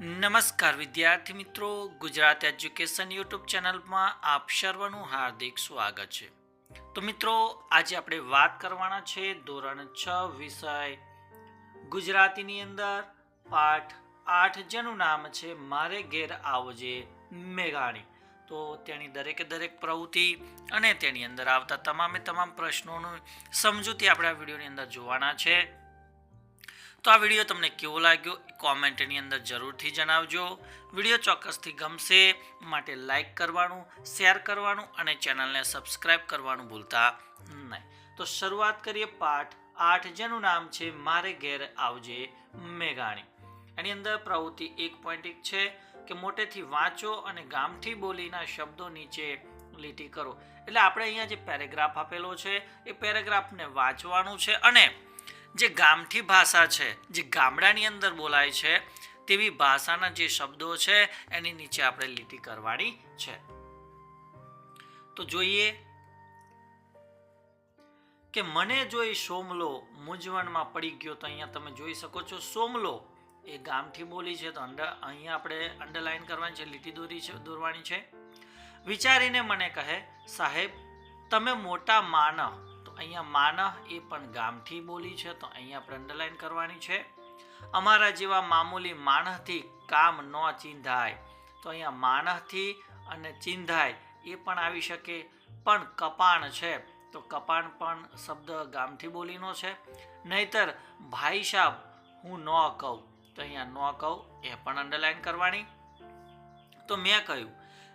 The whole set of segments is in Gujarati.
નમસ્કાર વિદ્યાર્થી મિત્રો. ગુજરાત એજ્યુકેશન યુટ્યુબ ચેનલમાં આપ સર્વનું હાર્દિક સ્વાગત છે. તો મિત્રો, આજે આપણે વાત કરવાના છે ધોરણ છ વિષય ગુજરાતીની અંદર. પાઠ આઠ જેનું નામ છે, મારે ઘેર આવજે મેઘાણી. તો તેની દરેકે દરેક પ્રવૃત્તિ અને તેની અંદર આવતા તમામે તમામ પ્રશ્નોનું સમજૂતી આપણે આ વિડીયોની અંદર જોવાના છે. તો આ વીડિયો તમને કેવો લાગ્યો કોમેન્ટની અંદર જરૂરથી જણાવજો. વીડિયો ચોક્કસથી ગમશે માટે લાઇક કરવાનું શેર કરવાનું અને ચેનલને સબસ્ક્રાઇબ કરવાનું ભૂલતા નહીં. તો શરૂઆત કરીએ પાઠ આઠ, જેનું નામ છે, મારે ઘેર આવજે મેઘાણી. એની અંદર પ્રવૃત્તિ એક પોઈન્ટ એક છે કે મોટેથી વાંચો અને ગામઠી બોલીના શબ્દો નીચે લીટી કરો. એટલે આપણે અહીંયા જે પેરેગ્રાફ આપેલો છે, એ પેરેગ્રાફને વાંચવાનું છે અને જે ગામઠી ભાષા છે, જે ગામડાની અંદર બોલાય છે, તેવી ભાષાના જે શબ્દો છે, એની નીચે આપણે લીટી કરવાની છે. તો જોઈએ કે મને જોઈ સોમલો મૂંઝવણમાં પડી ગયો તો અહીંયા તમે જોઈ શકો છો, સોમલો એ ગામઠી બોલી છે, તો અંડર અહીંયા આપણે અંડરલાઈન કરવાની છે, લીટી દોરી છે, દોરવાની છે. વિચારીને મને કહે, સાહેબ, તમે મોટા માનવ અહીંયા માનહ એ પણ ગામઠી બોલી છે, તો અહીંયા આપણે અંડરલાઈન કરવાની છે. અમારા જેવા મામૂલી માણસથી કામ ન ચીંધાય. તો અહીંયા માણસથી અને ચીંધાય એ પણ આવી શકે, પણ કપાણ છે. તો કપાણ પણ શબ્દ ગામઠી બોલીનો છે. નહીતર ભાઈ સાહેબ હું ન કહું. તો અહીંયા ન કહું, એ પણ અંડરલાઈન કરવાની. તો મેં કહ્યું,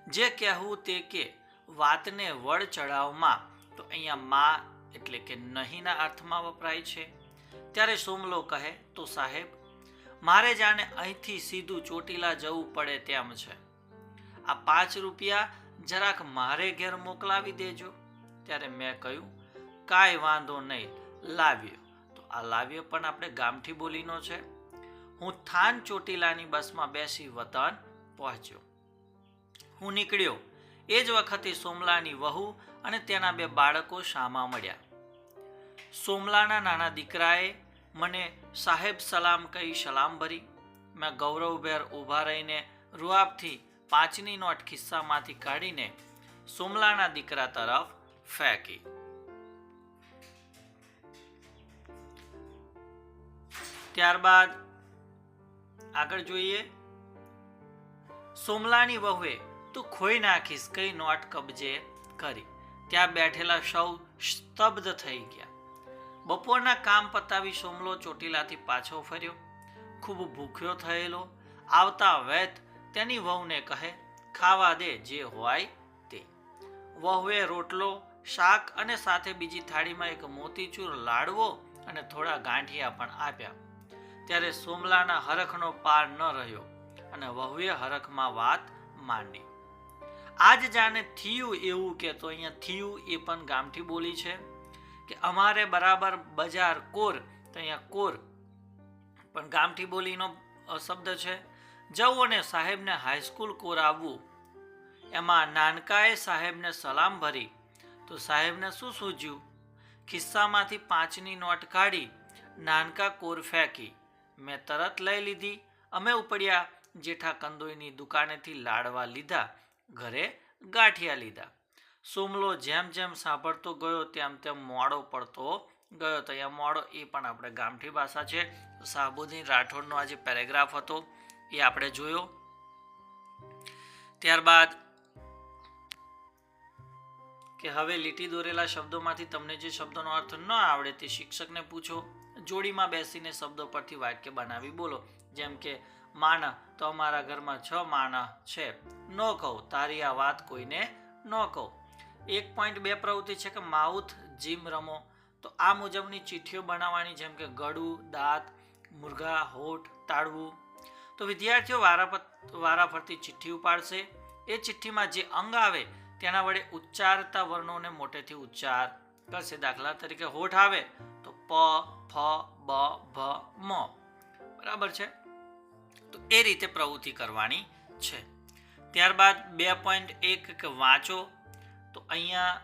જે કહેવું તે કે, વાતને વડ ચડાવમાં તો અહીંયા માં એટલે કે નહીંના અર્થમાં વપરાય છે. ત્યારે સોમલો કહે, તો સાહેબ, મારે જાણે અહીંથી સીધું ચોટીલા જવું પડે તેમ છે. આ પાંચ રૂપિયા જરાક મારે ઘેર મોકલાવી દેજો. ત્યારે મેં કહ્યું, કાંઈ વાંધો નહીં લાવ્યો તો આ લાવ્યો પણ આપણે ગામઠી બોલીનો છે. હું થાન ચોટીલાની બસમાં બેસી વતન પહોંચ્યો. હું નીકળ્યો. એ જ વખતે સોમલાની વહુ અને તેના બે બાળકો શામા મળ્યા. સોમલાના નાના દીકરાએ મને સાહેબ સલામ કહી સલામ ભરી. મેં ગૌરવભેર ઊભા રહીને રૂઆબથી પાંચની નોટ ખિસ્સામાંથી કાઢીને સોમલાના દીકરા તરફ ફેંકી. ત્યારબાદ આગળ જોઈએ. સોમલાની વહુએ, તું ખોઈ નાખીશ કઈ નોટ કબજે કરી. ત્યાં બેઠેલા સૌ સ્તબ્ધ થઈ ગયા. બપોરના કામ પતાવી સોમલો ચોટીલાથી પાછો ફર્યો. ખૂબ ભૂખ્યો થયેલો, આવતા વેત તેની વહુને કહે, ખાવા દે જે હોય તે. વહુએ રોટલો, શાક અને સાથે બીજી થાળીમાં એક મોતીચૂર લાડવો અને થોડા ગાંઠિયા પણ આપ્યા. ત્યારે સોમલાના હરખનો પાર ન રહ્યો અને વહુએ હરખમાં વાત માંડી આજ જાણે થયું એવું કે તો અહીંયા થયું એ પણ ગામઠી બોલી છે કે અમારે બરાબર બજાર કોર, તો અહીંયા કોર. પણ ગામઠી બોલીનો શબ્દ છે, જવું અને સાહેબને હાઈસ્કૂલ કોર આવવું. એમાં નાનકાએ સાહેબને સલામ ભરી, તો સાહેબને શું સૂઝ્યું ખિસ્સામાંથી પાંચની નોટ કાઢી, નાનકા કોર ફેંકી. મેં તરત લઈ લીધી, અમે ઉપડ્યા, જેઠા કંદોઈની દુકાનેથી લાડવા લીધા. ઘરે ગાંઠિયા લીધા. સુમલો જેમ જેમ સાંભળતો ગયો, તેમ તેમ મોડો પડતો ગયો. તો અહીંયા મોડો એ પણ આપણે ગામઠી ભાષા છે. સાબુદ્દીન રાઠોડનો આ જે પેરેગ્રાફ હતો, એ આપણે જોયો. ત્યારબાદ કે હવે લીટી દોરેલા શબ્દોમાંથી તમને જે શબ્દોનો અર્થ ન આવડે તે શિક્ષકને પૂછો. જોડીમાં બેસીને શબ્દો પરથી વાક્ય બનાવી બોલો. જેમ કે, માના તો અમારા ઘરમાં છ માણસ છે. ન કહું, તારી આ વાત કોઈને ન કહું. એક પોઈન્ટ બે પ્રવૃત્તિ છે કે માઉથ જીમ રમો. તો આ મુજબની ચિઠ્ઠીઓ બનાવવાની જેમ કે ગળું, દાંત, મુરઘા, હોઠ, તાળવું. તો વિદ્યાર્થીઓ વારાફર વારાફરતી ચિઠ્ઠી ઉપાડશે. એ ચિઠ્ઠીમાં જે અંગ આવે, તેના વડે ઉચ્ચારતા વર્ણોને મોટેથી ઉચ્ચાર કરશે. દાખલા તરીકે હોઠ આવે, તો પ, ફ, બ ભ મ. બરાબર છે? તો એ રીતે પ્રવૃત્તિ કરવાની છે. ત્યારબાદ બે પોઈન્ટ એક કે વાંચો, તો અહીંયા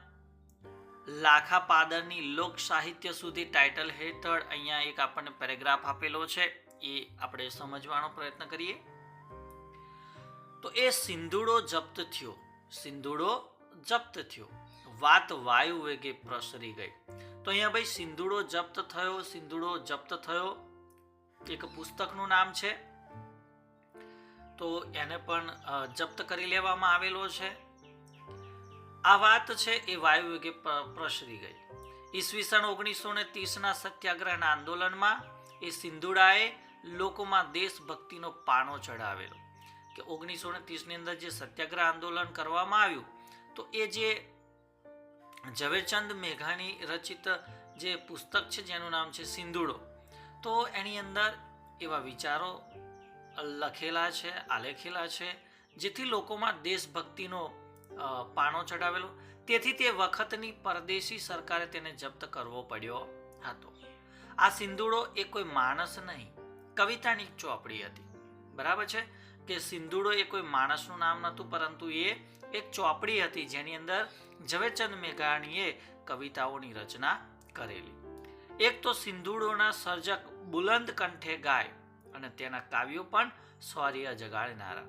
લાખા પાદરની લોક સાહિત્ય સુધી ટાઇટલ હેઠળ અહીંયા એક આપણને પેરેગ્રાફ આપેલો છે, એ આપણે સમજવાનો પ્રયત્ન કરીએ. તો એ સિંધુડો જપ્ત થયો, સિંધુડો જપ્ત થયો. વાત વાયુ વેગે પ્રસરી ગઈ. તો અહીંયા ભાઈ સિંધુડો જપ્ત થયો, સિંધુડો જપ્ત થયો. એક પુસ્તકનું નામ છે તો એને પણ જપ્ત કરી લેવામાં આવેલો છે. આ વાત છે એ વાયુ વેગે પ્ર- પ્રસરી ગઈ. ઈસવીસન ઓગણીસો ને ત્રીસના સત્યાગ્રહના આંદોલનમાં એ સિંધુડાએ લોકોમાં દેશભક્તિનો પાનો ચડાવેલો કે ઓગણીસો ને ત્રીસની અંદર જે સત્યાગ્રહ આંદોલન કરવામાં આવ્યું, તો એ જે ઝવેરચંદ મેઘાણી રચિત જે પુસ્તક છે, જેનું નામ છે સિંધુડો, તો એની અંદર એવા વિચારો લખેલા છે આલેખેલા છે, જેથી લોકોમાં દેશભક્તિનો પાણો ચડાવેલો. તેથી તે વખતની પરદેશી સરકારે તેને જપ્ત કરવો પડ્યો હતો. આ સિંધુડો એ કોઈ માણસ નહીં, કવિતાની ચોપડી હતી. બરાબર છે? કે સિંધુડો એ કોઈ માણસનું નામ નહોતું, પરંતુ એ એક ચોપડી હતી જેની અંદર ઝવેરચંદ મેઘાણીએ કવિતાઓની રચના કરેલી. એક તો સિંધુડોના સર્જક બુલંદ કંઠે ગાય અને તેના કાવ્યો પણ શૌર્ય જગાડનારા.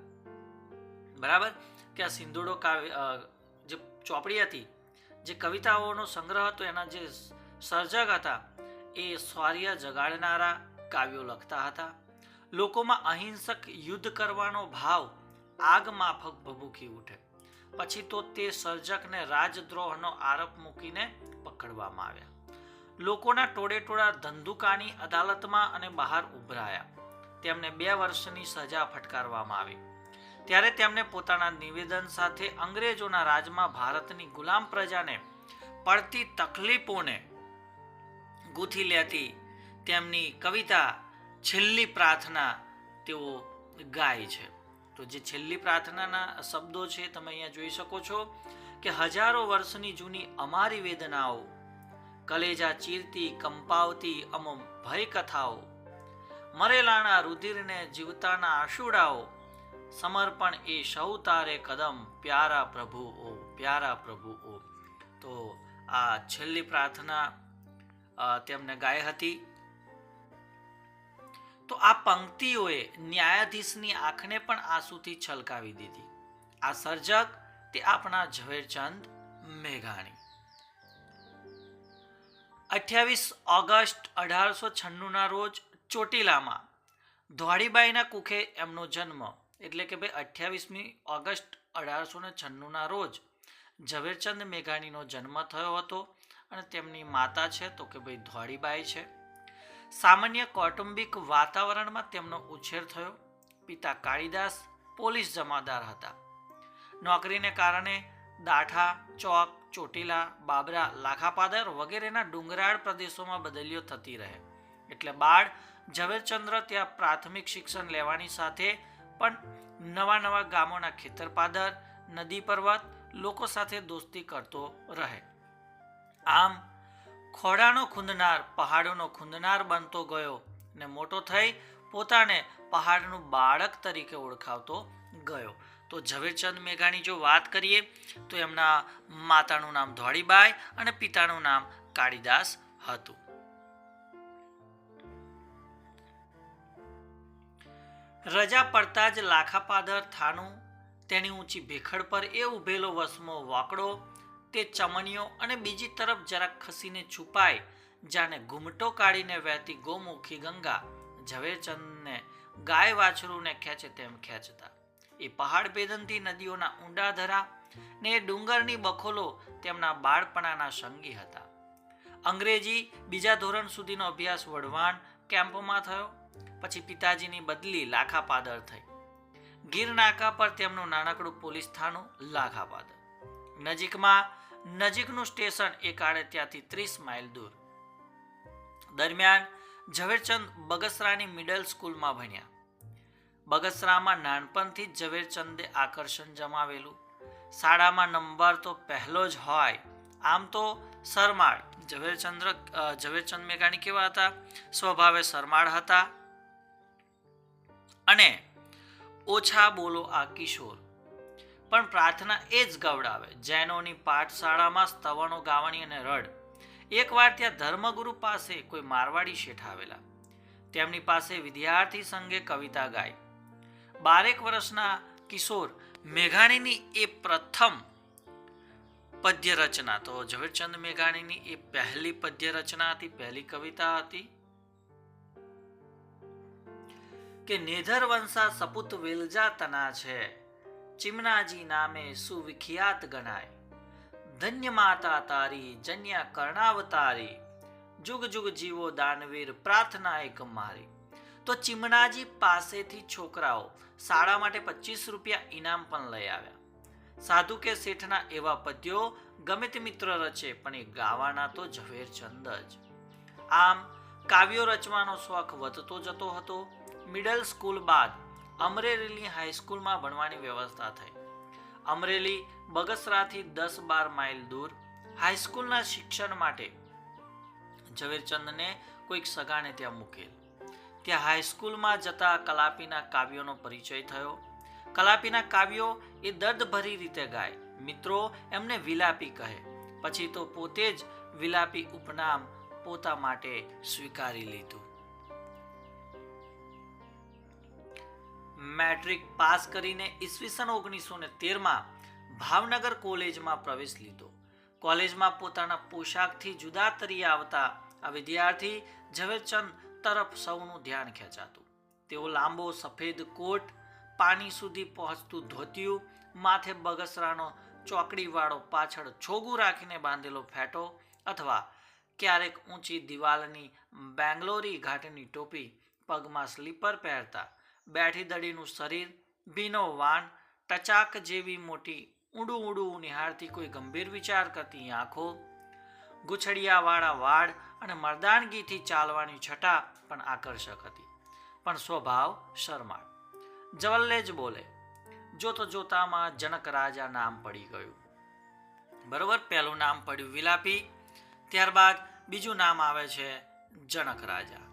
બરાબર? કે આ સિંધુડો કાવ્ય જે ચોપડી હતી, જે કવિતાઓનો સંગ્રહ હતો, એના જે સર્જક હતા, એ શૌર્ય જગાડનારા કાવ્યો લખતા હતા. લોકોમાં અહિંસક યુદ્ધ કરવાનો ભાવ આગ માફક ભભૂકી ઉઠે. પછી તો તે સર્જકને રાજદ્રોહનો આરોપ મૂકીને પકડવામાં આવ્યા. લોકોના ટોળે ટોળા ધંધુકાની અદાલતમાં અને બહાર ઉભરાયા. તેમને બે વર્ષની સજા ફટકારવામાં આવી. ત્યારે તેમણે પોતાના નિવેદન સાથે અંગ્રેજોના રાજમાં ભારતની ગુલામ પ્રજાને પડતી તકલીફોને ગૂંથી લેતી તેમની કવિતા છેલ્લી પ્રાર્થના તેઓ ગાય છે. તો જે છેલ્લી પ્રાર્થનાના શબ્દો છે, તમે અહીંયા જોઈ શકો છો કે હજારો વર્ષની જૂની અમારી વેદનાઓ, કલેજા ચીરતી, કંપાવતી અમ ભય કથાઓ મરેલાના રુધિરને જીવતાના આશુડાઓ. સમર્પણ એ સૌ તારે કદમ, પ્યારા પ્રભુ ઓ, પ્યારા પ્રભુ ઓ. તો આ છેલ્લી પ્રાર્થના તેમને ગાય હતી. તો આ પંક્તિઓએ ન્યાયાધીશની આંખને પણ આંસુથી છલકાવી દીધી. આ સર્જક તે આપણા ઝવેરચંદ મેઘાણી. અઠ્યાવીસ ઓગસ્ટ અઢારસો છન્નુંના રોજ ચોટીલામાં. ધોળીબાઈના કુખે એમનો જન્મ, એટલે કે ભાઈ અઠ્યાવીસમી ઓગસ્ટ અઢારસો ને છન્નુંના રોજ ઝવેરચંદ મેઘાણીનો જન્મ થયો હતો અને તેમની માતા છે તો કે ભાઈ ધોળીબાઈ છે. સામાન્ય કૌટુંબિક વાતાવરણમાં તેમનો ઉછેર થયો. પિતા કાળીદાસ પોલીસ જમાદાર હતા. નોકરીને કારણે દાઠા, ચોક, ચોટીલા, બાબરા, લાખાપાદર વગેરેના ડુંગરાળ પ્રદેશોમાં બદલીઓ થતી રહે. એટલે બાળ ઝવેરચંદ્ર ત્યાં પ્રાથમિક શિક્ષણ લેવાની સાથે પણ નવા નવા ગામોના ખેતરપાદર, નદી પર્વત લોકો સાથે દોસ્તી કરતો રહે. આમ ખોડાનો ખૂંદનાર, પહાડોનો ખૂંદનાર બનતો ગયો ને મોટો થઈ પોતાને પહાડનું બાળક તરીકે ઓળખાવતો ગયો. તો ઝવેરચંદ મેઘાણી જો વાત કરીએ, તો એમના માતાનું નામ ધોળીબાઈ અને પિતાનું નામ કાળીદાસ હતું. રજા પડતા જ લાખાપાદર થાનું તેની ઊંચી ભેખડ પર એ ઊભેલો વસમો વાકડો, તે ચમણીઓ અને બીજી તરફ જરાક ખસીને છુપાય, જાણે ઘૂમટો કાઢીને વહેતી ગોમુખી ગંગા, ઝવેરચંદને ગાય વાછરુંને ખેંચે તેમ ખેંચતા. એ પહાડ પેદનથી નદીઓના ઊંડા ધરા ને એ ડુંગરની બખોલો તેમના બાળપણાના સંગી હતા. અંગ્રેજી બીજા ધોરણ સુધીનો અભ્યાસ વઢવાણ કેમ્પમાં થયો. પછી પિતાજીની બદલી લાખાપાદર થઈ. ગીર નાકા પર તેમનું નાનકડું પોલીસ થાણું લાખાપાદર. નજીકમાં નજીકનું સ્ટેશન એ કાળે ત્યાંથી ત્રીસ માઇલ દૂર. દરમિયાન ઝવેરચંદ બગસરાની મિડલ સ્કૂલમાં ભણ્યા. બગસરામાં નાનપણથી જ ઝવેરચંદે આકર્ષણ જમાવેલું. શાળામાં નંબર તો પહેલો જ હોય. આમ તો શરમાળ. ઝવેરચંદ્ર ઝવેરચંદ મેઘાણી કેવા હતા? સ્વભાવે શરમાળ હતા. અને ઓછા બોલો આ કિશોર. પણ પ્રાર્થના એ જ ગવડાવે, જૈનોની પાઠશાળામાં સ્તવણો ગાવણી અને રડ. એકવાર ત્યાં ધર્મગુરુ પાસે કોઈ મારવાડી શેઠ આવેલા. તેમની પાસે વિદ્યાર્થી સંઘે કવિતા ગાઈ. બારેક વર્ષના કિશોર મેઘાણીની એ પ્રથમ પદ્ય રચના તો ઝવેરચંદ મેઘાણીની એ પહેલી પદ્ય રચના હતી, પહેલી કવિતા હતી. કે નેધર વંશા સપુત વેલજાતના છે. ચિમનાજી નામે સુવિખ્યાત ગણાય. ધન્ય માતા તારી, જન્યા કર્ણાવતારી. જુગ જુગ જીવો દાનવીર, પ્રાર્થના એક મારી. તો ચિમનાજી પાસેથી છોકરાઓ શાળા માટે પચીસ રૂપિયા ઇનામ પણ લઈ આવ્યા. સાધુ કે શેઠના એવા પદ્યો ગમે તે મિત્ર રચે, પણ એ ગાવાના તો ઝવેરચંદ જ. આમ કાવ્યો રચવાનો શોખ વધતો જતો હતો. મિડલ સ્કૂલ બાદ અમરેલીની હાઈસ્કૂલમાં ભણવાની વ્યવસ્થા થઈ. અમરેલી બગસરાથી દસ બાર માઇલ દૂર હાઈસ્કૂલના શિક્ષણ માટે ઝવેરચંદને કોઈક સગાને ત્યાં મૂકેલ. ત્યાં હાઈસ્કૂલમાં જતા કલાપીના કાવ્યોનો પરિચય થયો. કલાપીના કાવ્યો એ દર્દભરી રીતે ગાય. મિત્રો, એમને વિલાપી કહે. પછી તો પોતે જ વિલાપી ઉપનામ પોતા માટે સ્વીકારી લીધું. મેટ્રિક પાસ કરીને ઈસવીસન ઓગણીસો ને તેરમાં ભાવનગર કોલેજમાં પ્રવેશ લીધો. કોલેજમાં પોતાના પોશાકથી જુદા તરી આવતા આ વિદ્યાર્થી ઝવેરચંદ તરફ સૌનું ધ્યાન ખેંચાતું. તેઓ લાંબો સફેદ કોટ, પાણી સુધી પહોંચતું ધોતિયું, માથે બગસરાનો ચોકડીવાળો પાછળ છોગું રાખીને બાંધેલો ફેટો અથવા ક્યારેક ઊંચી દિવાલની બેંગ્લોરી ઘાટની ટોપી પગમાં સ્લીપર પહેરતા બેઠી દડીનું શરીર, ભીનો વાન, ટચાક જેવી મોટી ઊંડું ઊંડું નિહાળતી કોઈ ગંભીર વિચાર કરતી આંખો, ગુછડિયાવાળા વાળ અને મર્દાનગીથી ચાલવાની છટા પણ આકર્ષક હતી. પણ સ્વભાવ શરમાળ. જવલ્લે જ બોલે, જોતો જોતામાં જનક રાજા નામ પડી ગયું. બરોબર? પહેલું નામ પડ્યું વિલાપી, ત્યારબાદ બીજું નામ આવે છે જનક રાજા.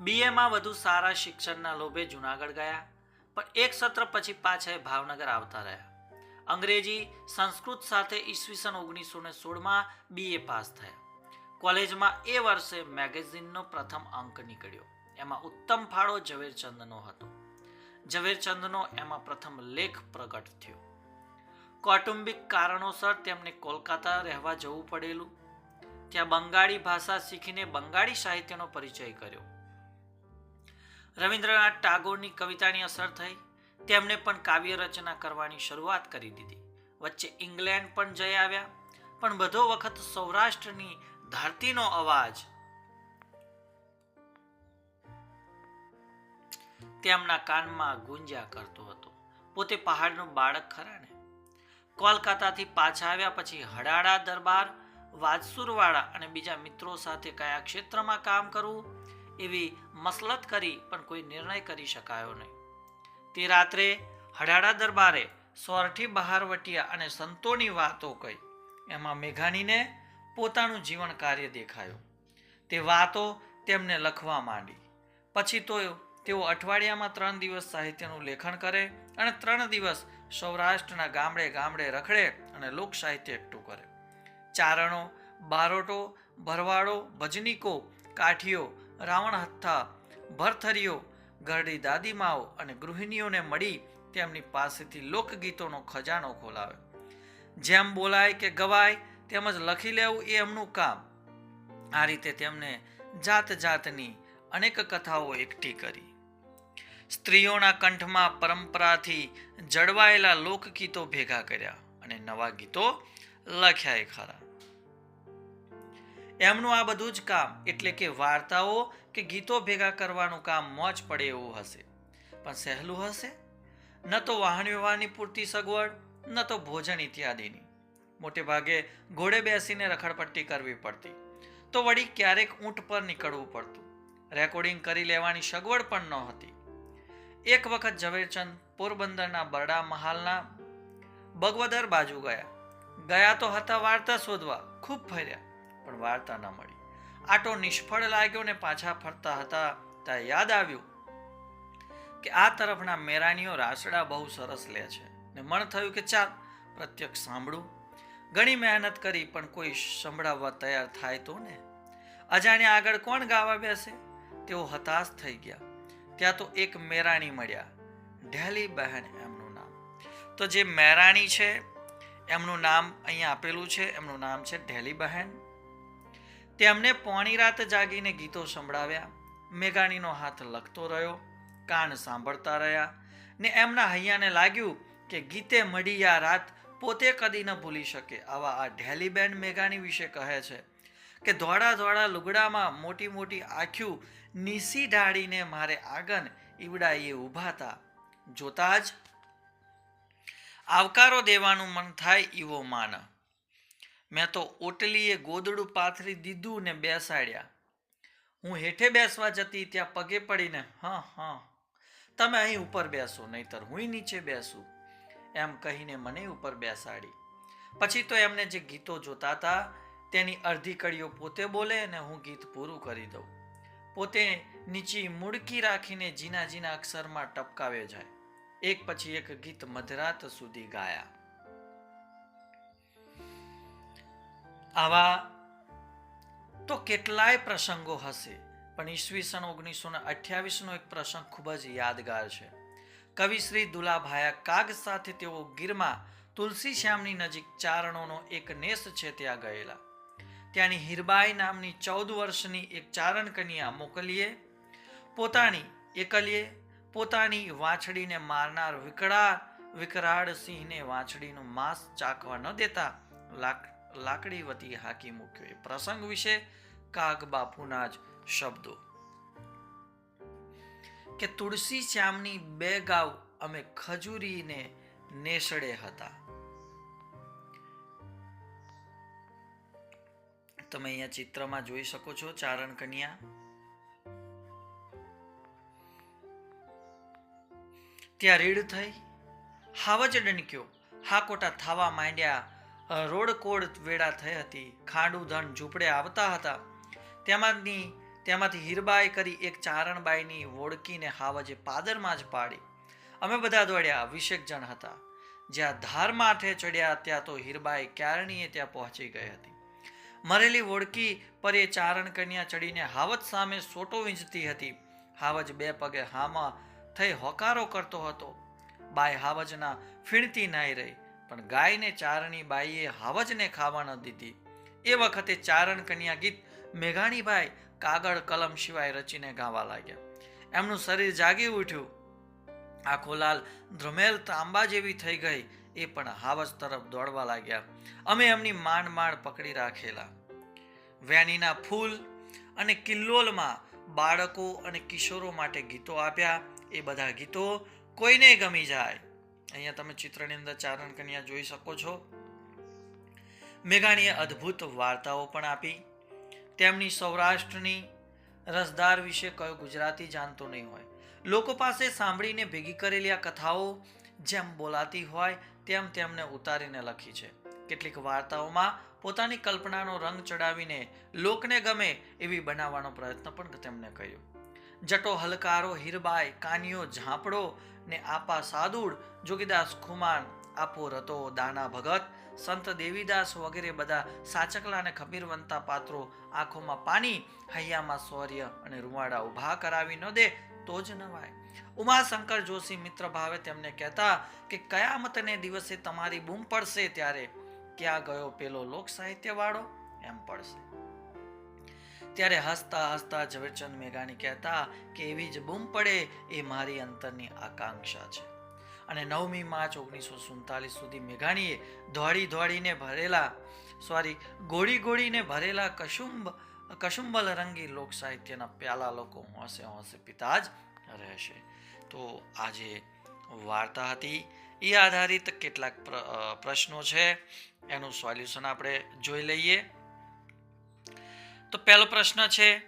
બીએમાં વધુ સારા શિક્ષણના લોભે જુનાગઢ ગયા, પણ એક સત્ર પછી પાછા ભાવનગર આવતા રહ્યા. અંગ્રેજી સંસ્કૃત સાથે ઈસવીસન ઓગણીસો ને સોળમાં બીએ પાસ થયા. કોલેજમાં એ વર્ષે મેગેઝિનનો પ્રથમ અંક નીકળ્યો. એમાં ઉત્તમ ફાળો ઝવેરચંદનો હતો. ઝવેરચંદનો એમાં પ્રથમ લેખ પ્રગટ થયો. કૌટુંબિક કારણોસર તેમને કોલકાતા રહેવા જવું પડેલું. ત્યાં બંગાળી ભાષા શીખીને બંગાળી સાહિત્યનો પરિચય કર્યો. રવિન્દ્રનાથ ટાગોરની કવિતાની અસર થઈ. તેમણે પણ કાવ્ય રચના કરવાની શરૂઆત કરી દીધી. વચ્ચે ઇંગ્લેન્ડ પણ જઈ આવ્યા. પણ બધો વખત સૌરાષ્ટ્રની ધરતીનો અવાજ તેમના કાનમાં ગુંજ્યા કરતો હતો. પોતે પહાડનું બાળક ખરા ને? કોલકાતાથી પાછા આવ્યા પછી હડાડા દરબાર, વાજસુરવાળા અને બીજા મિત્રો સાથે કયા ક્ષેત્રમાં કામ કરવું? એવી મસલત કરી પણ કોઈ નિર્ણય કરી શકાયો નહીં. તે રાત્રે હડાડા દરબારે સોરઠી બહારવટિયા અને સંતોની વાતો કહી. એમાં મેઘાણીને પોતાનું જીવન કાર્ય દેખાયું. તે વાતો તેમને લખવા માંડી. પછી તો તેઓ અઠવાડિયામાં ત્રણ દિવસ સાહિત્યનું લેખન કરે અને ત્રણ દિવસ સૌરાષ્ટ્રના ગામડે ગામડે રખડે અને લોક સાહિત્ય એકઠું કરે. ચારણો, બારોટો, ભરવાડો, ભજનીકો, કાઠીઓ રાવણ હથ્થા ભરથરીઓ ઘરડી દાદીમાઓ અને ગૃહિણીઓને મળી તેમની પાસેથી લોકગીતોનો ખજાનો ખોલાવે જેમ બોલાય કે ગવાય તેમજ લખી લેવું એ એમનું કામ. આ રીતે તેમને જાત જાતની અનેક કથાઓ એકઠી કરી. સ્ત્રીઓના કંઠમાં પરંપરાથી જળવાયેલા લોકગીતો ભેગા કર્યા અને નવા ગીતો લખ્યા ખરા. એમનું આ બધું જ કામ એટલે કે વાર્તાઓ કે ગીતો ભેગા કરવાનું કામ મોજ પડે એવું હશે. પણ સહેલું હશે? ન તો વાહન વ્યવહારની પૂરતી સગવડ, ન તો ભોજન ઇત્યાદિની. મોટે ભાગે ઘોડે બેસીને રખડપટ્ટી કરવી પડતી. તો વળી ક્યારેક ઊંટ પર નીકળવું પડતું. રેકોર્ડિંગ કરી લેવાની સગવડ પણ ન હતી. એક વખત ઝવેરચંદ પોરબંદરના બરડા મહાલના બગવદર બાજુ ગયા. ગયા તો હતા વાર્તા શોધવા. ખૂબ ફર્યા. પણ વાર્તા ન મળી. આટો નિષ્ફળ લાગ્યો ને પાછા ફરતા હતા ત્યાં યાદ આવ્યું કે આ તરફના મેરાણીઓ રાસડા બહુ સરસ લે છે. ને મન થયું કે ચાલ, પ્રત્યક્ષ સાંભળું. ઘણી મહેનત કરી, પણ કોઈ સંભળાવવા તૈયાર થાય તો ને? અજાણ્યા આગળ કોણ ગાવા બેસે? તેઓ હતાશ થઈ ગયા. ત્યાં તો એક મેરાણી મળ્યા. ઢેલી બહેન એમનું નામ. તો જે મેરાણી છે, એમનું નામ અહીંયા આપેલું છે, એમનું નામ છે ઢેલી બહેન. તેમને પોણી રાત જાગીને ગીતો સંભળાવ્યા. મેઘાણીનો હાથ લખતો રહ્યો, કાન સાંભળતા રહ્યા ને એમના હૈયાને લાગ્યું કે ગીતે મળી આ રાત પોતે કદી ન ભૂલી શકે આવા આ ઢેલીબેન મેઘાણી વિશે કહે છે કે ધોળા ધોળા લુગડામાં મોટી મોટી આંખ્યું નીસી ઢાળીને મારે આગન ઈવડાઈએ ઊભા હતા જોતા જ આવકારો દેવાનું મન થાય એવો માન. મેં તો ઓટલીએ ગોદડું પાથરી દીધું ને બેસાડ્યા. હું હેઠે બેસવા જતી ત્યાં પગે પડીને, હા હા, તમે અહીં ઉપર બેસો, નહીતર હું નીચે બેસું. એમ કહીને મને ઉપર બેસાડી. પછી તો એમને જે ગીતો જોતા હતા, તેની અડધી કડીઓ પોતે બોલે અને હું ગીત પૂરું કરી દઉં. પોતે નીચી મુડકી રાખીને જીના ઝીના અક્ષરમાં ટપકાવે જાય. એક પછી એક ગીત મધરાત સુધી ગાયા. આવા તો કેટલાય પ્રસંગો હશે, પણ ઈસવીસન ઓગણીસો અઠ્યાવીસનો એક પ્રસંગ ખૂબ જ યાદગાર છે. કવિ શ્રી દુલાભાયા કાગ સાથે તેઓ ગીરમાં તુલસી શ્યામની નજીક ચારણોનો એક નેસ છે ત્યાં ગયેલા. ત્યાંની હીરબાઈ નામની ચૌદ વર્ષની એક ચારણ કન્યા મોકલીએ, પોતાની એકલીએ, પોતાની વાછડીને મારનાર વિકરાળ વિકરાળ સિંહને વાછડીનું માંસ ચાખવા ન દેતા લાક લાકડી વતી હાકી મૂક્યો એ પ્રસંગ વિશે કાગ બાપુના જ શબ્દો. કે તુલસી શ્યામની બે ગાવ અમે ખજૂરીને નેસડે હતા. તમે અહીંયા ચિત્રમાં જોઈ શકો છો ચારણ કન્યા. ત્યાં રીડ થઈ હાવજ હા હાકોટા થાવા માંડ્યા રોડકોડ વેળા થઈ હતી. ખાંડુ ધન ઝૂંપડે આવતા હતા. તેમાંની તેમાંથી હીરબાઈ કરી એક ચારણબાઈની વોડકીને હાવજે પાદરમાં જ પાડી. અમે બધા દોડ્યા વીસેક જણ હતા. જ્યાં ધાર માથે ચડ્યા ત્યાં તો હીરબાઈ ક્યારણીએ ત્યાં પહોંચી ગઈ હતી. મરેલી વોડકી પર એ ચારણ કન્યા ચડીને હાવજ સામે સોટો વીંચતી હતી. હાવજ બે પગે હામાં થઈ હોકારો કરતો હતો. બાય હાવજના ફીણતી નાઈ રહી. પણ ગાયને ચારણી બાઈએ હાવજને ખાવા ન દીધી. એ વખતે ચારણ કન્યા ગીત મેઘાણીભાઈ કાગળ કલમ સિવાય રચીને ગાવા લાગ્યા. એમનું શરીર જાગી ઉઠ્યું. આખો લાલ ધ્રમેલ તાંબા જેવી થઈ ગઈ. એ પણ હાવજ તરફ દોડવા લાગ્યા. અમે એમની માંડ માંડ પકડી રાખેલા. વેણીના ફૂલ અને કિલ્લોલમાં બાળકો અને કિશોરો માટે ગીતો આપ્યા. એ બધા ગીતો કોઈને ગમી જાય. અહીંયા તમે ચિત્રની અંદર ચારણ કન્યા જોઈ શકો છો. મેઘાણીએ અદ્ભુત વાર્તાઓ પણ આપી. તેમની સૌરાષ્ટ્રની રસદાર વિશે કયો ગુજરાતી જાણતો નહીં હોય. લોકો પાસે સાંભળીને ભેગી કરેલી આ કથાઓ જેમ બોલાતી હોય તેમ તેમને ઉતારીને લખી છે. કેટલીક વાર્તાઓમાં પોતાની કલ્પનાનો રંગ ચડાવીને લોકને ગમે એવી બનાવવાનો પ્રયત્ન પણ તેમણે કર્યો. જટો હલકારો, હીરબાઈ, કાનિયો, ઝાંપડો ને આપા સાદુડ, જોગીદાસ ખુમાન, આપો રતો, દાના ભગત, સંત દેવીદાસ વગેરે બધા સાચકલા ખબીરવંતા પાત્રો આંખોમાં પાણી, હૈયામાં શૌર્ય અને રૂવાડા ઊભા કરાવી ન દે તો જ નવાય. ઉમાશંકર જોશી મિત્ર ભાવે તેમને કહેતા કે કયામતને દિવસે તમારી બૂમ પડશે ત્યારે? ક્યાં ગયો પેલો લોક સાહિત્યવાળો એમ પડશે. ત્યારે હસતા હસતા ઝવેરચંદ મેઘાણી કહેતા, કે એવી જ બૂમ પડે એ મારી અંતરની આકાંક્ષા છે. અને નવમી માર્ચ ઓગણીસો સુડતાલીસ સુધી મેઘાણીએ દોડી દોડીને ભરેલા સોરી ગોળી ગોળીને ભરેલા કશુંબ, કશુંબલ રંગી લોક સાહિત્યના પ્યાલા લોકો હોંશે હોંશે પિતા જ રહેશે. તો આજે વાર્તા હતી. એ આધારિત કેટલાક પ્રશ્નો છે. એનું સોલ્યુશન આપણે જોઈ લઈએ. તો પહેલો પ્રશ્ન છે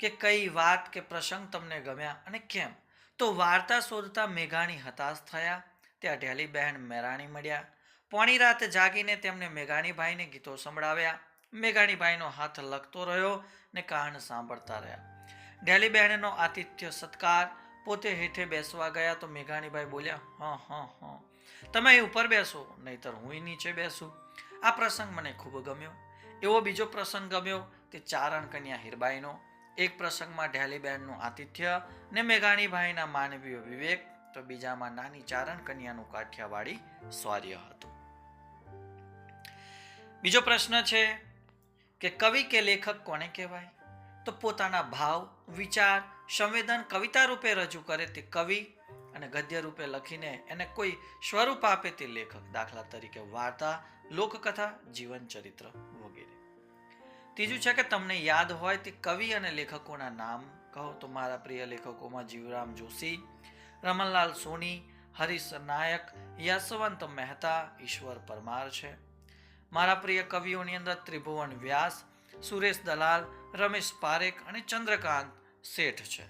કે કઈ વાત કે પ્રસંગ તમને ગમ્યા અને કેમ? તો વાર્તા શોધતા મેઘાણી હતાશ થયા, ત્યાં ઢેલી બહેન મેરાણી મળ્યા. પોણી રાત જાગીને તેમને મેઘાણીભાઈને ગીતો સંભળાવ્યા. મેઘાણીભાઈનો હાથ લખતો રહ્યો ને કાન સાંભળતા રહ્યા. ઢેલી બહેનનો આતિથ્ય સત્કાર, પોતે હેઠે બેસવા ગયા તો મેઘાણીભાઈ બોલ્યા, હા હા હા. તમે ઉપર બેસો, નહીતર હું નીચે બેસું. આ પ્રસંગ મને ખૂબ ગમ્યો. એવો બીજો પ્રસંગ ગમ્યો તે ચારણ કન્યા હીરબાઈનો, એક પ્રસંગમાં ઢેલીબેનનું આતિથ્ય ને મેઘાણીભાઈના માનવીય વિવેક તો બીજામાં નાની ચારણ કન્યાનું કાઠિયાવાડી સ્વાર્ય હતું. બીજો પ્રશ્ન છે કે કવિ કે લેખક કોને કહેવાય? તો પોતાના ભાવ, વિચાર, સંવેદન કવિતા રૂપે રજૂ કરે તે કવિ અને ગદ્ય રૂપે લખીને એને કોઈ સ્વરૂપ આપે તે લેખક દાખલા તરીકે વાર્તા, લોકકથા જીવન ચરિત્ર ત્રીજું છે કે તમને યાદ હોય તે કવિ અને લેખકોના નામ કહો તો મારા પ્રિય લેખકોમાં જીવરામ જોશી, રમણલાલ સોની, હરીશ નાયક, યશવંત મહેતા, ઈશ્વર પરમાર છે. મારા પ્રિય કવિઓની અંદર ત્રિભુવન વ્યાસ, સુરેશ દલાલ, રમેશ પારેખ અને ચંદ્રકાંત શેઠ છે.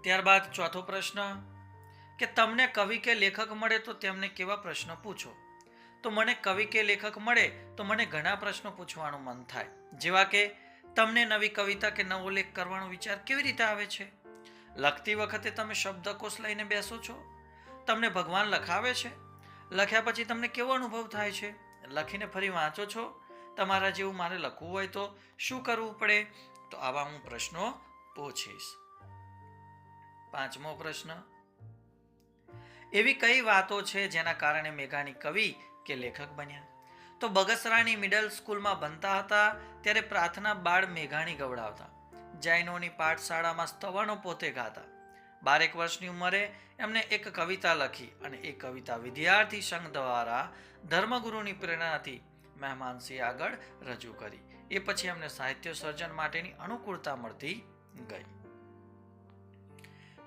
ત્યારબાદ ચોથો પ્રશ્ન, કે તમને કવિ કે લેખક મળે તો તેમને કેવા પ્રશ્ન પૂછો? તો મને કવિ કે લેખક મળે તો મને ઘણા પ્રશ્નો પૂછવાનું મન થાય. જેવા કે, તમને નવી કવિતા કે નવો લેખ કરવાનો વિચાર કેવી રીતે આવે છે? લખતી વખતે તમે શબ્દકોશ લઈને બેસો છો? તમને ભગવાન લખાવે છે? લખ્યા પછી તમને કેવો અનુભવ થાય છે? લખીને ફરી વાંચો છો? તમારા જેવું મારે લખવું હોય તો શું કરવું પડે? તો આવા હું પ્રશ્નો પૂછીશ. પાંચમો પ્રશ્ન. એવી કઈ વાતો છે જેના કારણે મેઘાણી કવિ કે લેખક બન્યા. તો બગસરાની મિડલ સ્કૂલમાં ભણતા હતા ત્યારે પ્રાર્થના બાળ મેઘાણી ગવડાવતા. જૈનોની પાઠશાળામાં સ્તવનો પોતે ગાતા. બારેક વર્ષની ઉંમરે એમને એક કવિતા લખી અને એ કવિતા વિદ્યાર્થી સંઘ દ્વારા ધર્મગુરુની પ્રેરણાથી મહેમાનસિંહ આગળ રજૂ કરી. એ પછી એમને સાહિત્ય સર્જન માટેની અનુકૂળતા મળતી ગઈ.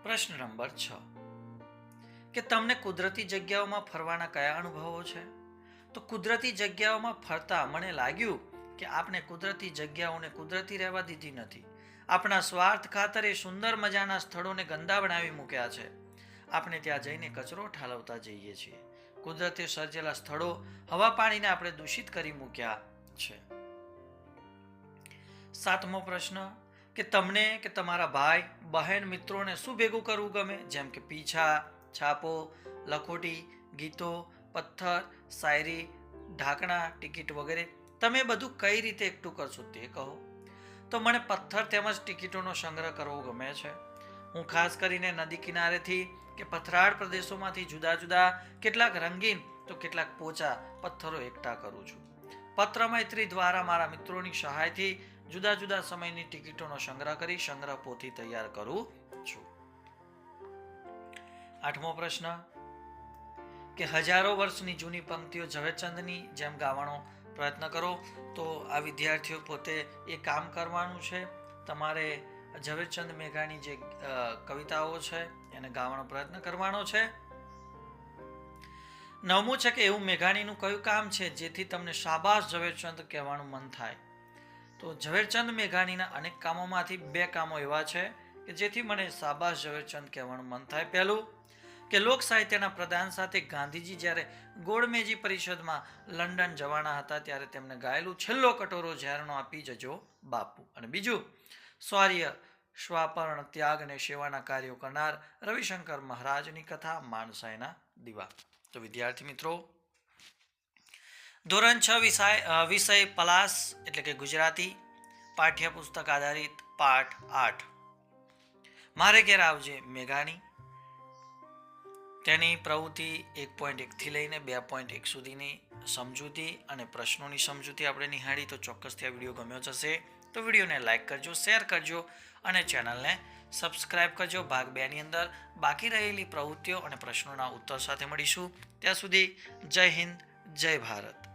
પ્રશ્ન નંબર છ. કે તમને કુદરતી જગ્યાઓમાં ફરવાના કયા અનુભવો છે? તો કુદરતી જગ્યાઓમાં ફરતા મને લાગ્યું કે આપણે કુદરતી જગ્યાઓને કુદરતી રહેવા દીધી નથી. આપણા સ્વાર્થ ખાતરે સુંદર મજાના સ્થળોને ગંદા બનાવી મૂક્યા છે. આપણે ત્યાં જઈને કચરો ઠાલવતા જઈએ છીએ. કુદરતે સર્જેલા સ્થળો હવા પાણીને આપણે દૂષિત કરી મૂક્યા છે. સાતમો પ્રશ્ન, કે તમને કે તમારા ભાઈ, બહેન, મિત્રોને શું ભેગું કરવું ગમે? જેમ કે પીછા, છાપો, લખોટી, ગીતો પથ્થર, શાયરી, ઢાંકણા, ટિકિટ વગેરે તમે બધું કઈ રીતે એકઠું કરશો તે કહો. તો મને પથ્થર તેમજ ટિકિટોનો સંગ્રહ કરવો ગમે છે. હું ખાસ કરીને નદી કિનારેથી કે પથરાળ પ્રદેશોમાંથી જુદા જુદા કેટલાક રંગીન તો કેટલાક પોચા પથ્થરો એકઠા કરું છું. પત્ર મૈત્રી દ્વારા મારા મિત્રોની સહાયથી જુદા જુદા સમયની ટિકિટોનો સંગ્રહ કરી સંગ્રહ પોથી તૈયાર કરું છું. આઠમો પ્રશ્ન કે હજારો વર્ષની જૂની પંક્તિઓ ઝવેરચંદની જેમ ગાવાનો પ્રયત્ન કરો, તો આ વિદ્યાર્થીઓ પોતે એ કામ કરવાનું છે. તમારે ઝવેરચંદ મેઘાણી જે કવિતાઓ છે, એને ગાવાનો પ્રયત્ન કરવાનો છે. નવમું છે કે એવું મેઘાણીનું કયું કામ છે, જેથી તમને શાબાશ ઝવેરચંદ કહેવાનું મન થાય. તો ઝવેરચંદ મેઘાણીના અનેક કામોમાંથી બે કામો એવા છે, કે જેથી મને શાબાશ ઝવેરચંદ કહેવાનું મન થાય. પહેલું કે લોક સાહિત્યના પ્રધાન સાથે ગાંધીજી જ્યારે ગોળમેજી પરિષદમાં લંડન જવાના હતા ત્યારે તેમણે ગાયેલું છેલ્લો કટોરો ઝેરનો આપી જજો બાપુ. અને બીજું, સ્વાર્ય સ્વાપર્ણ, ત્યાગ અને સેવાના કાર્યો કરનાર રવિશંકર મહારાજની કથા માણસાઈના દીવા. તો વિદ્યાર્થી મિત્રો, ધોરણ છ વિષય વિષય પલાસ એટલે કે ગુજરાતી, પાઠ્યપુસ્તક આધારિત પાઠ આઠ. મારે ઘેર આવજે મેઘાણી. તેની પ્રવૃત્તિ એક પોઈન્ટ એકથી લઈને બે પોઈન્ટ એક સુધીની સમજૂતી અને પ્રશ્નોની સમજૂતી આપણે નિહાળી તો ચોક્કસથી આ વીડિયો ગમ્યો જશે તો વિડીયોને લાઇક કરજો શેર કરજો અને ચેનલને સબસ્ક્રાઇબ કરજો. ભાગ બેની અંદર બાકી રહેલી પ્રવૃત્તિઓ અને પ્રશ્નોના ઉત્તર સાથે મળીશું. ત્યાં સુધી જય હિન્દ, જય ભારત.